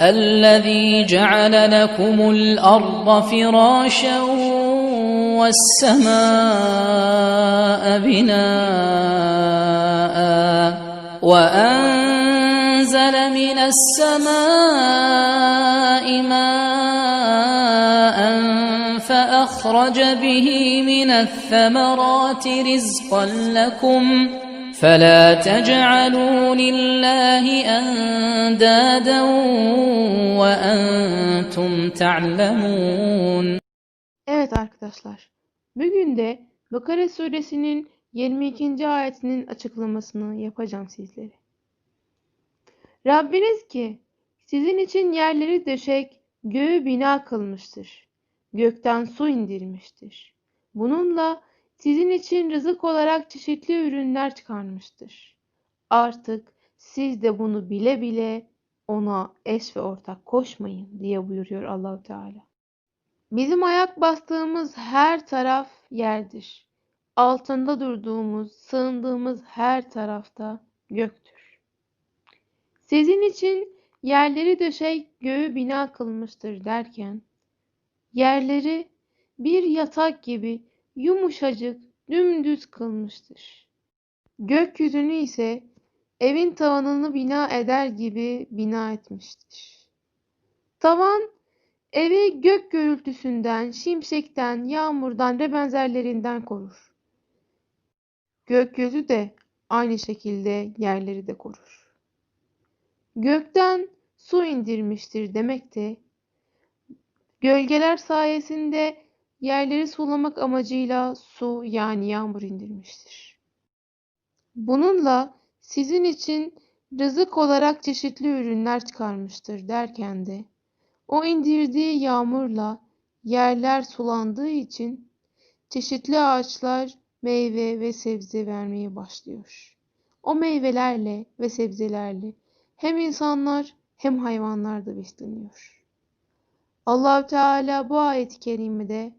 الذي جعل لكم الأرض فراشا والسماء بناء وأنزل من السماء ماء فأخرج به من الثمرات رزقا لكم فلا تجعلوا لله أندادا وأنتم تعلمون Evet arkadaşlar, bugün de Bakara suresinin 22. ayetinin açıklamasını yapacağım sizlere. Rabbiniz ki sizin için yerleri döşek, göğü bina kılmıştır. Gökten su indirmiştir. Bununla sizin için rızık olarak çeşitli ürünler çıkarmıştır. Artık siz de bunu bile bile ona eş ve ortak koşmayın diye buyuruyor Allahu Teala. Bizim ayak bastığımız her taraf yerdir. Altında durduğumuz, sığındığımız her tarafta göktür. Sizin için yerleri döşek, göğü bina kılmıştır derken, yerleri bir yatak gibi yumuşacık, dümdüz kılmıştır. Gökyüzünü ise evin tavanını bina eder gibi bina etmiştir. Tavan Evi gök gürültüsünden, şimşekten, yağmurdan ve benzerlerinden korur. Gökyüzü de aynı şekilde yerleri de korur. Gökten su indirmiştir demek de gölgeler sayesinde yerleri sulamak amacıyla su yani yağmur indirmiştir. Bununla sizin için rızık olarak çeşitli ürünler çıkarmıştır derken de o indirdiği yağmurla yerler sulandığı için çeşitli ağaçlar meyve ve sebze vermeye başlıyor. O meyvelerle ve sebzelerle hem insanlar hem hayvanlar da besleniyor. Allahü Teala bu ayet-i kerimede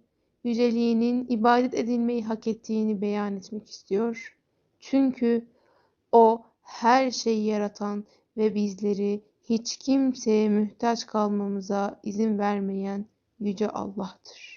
yüceliğinin ibadet edilmeyi hak ettiğini beyan etmek istiyor. Çünkü o her şeyi yaratan ve bizleri hiç kimseye mühtaç kalmamıza izin vermeyen Yüce Allah'tır.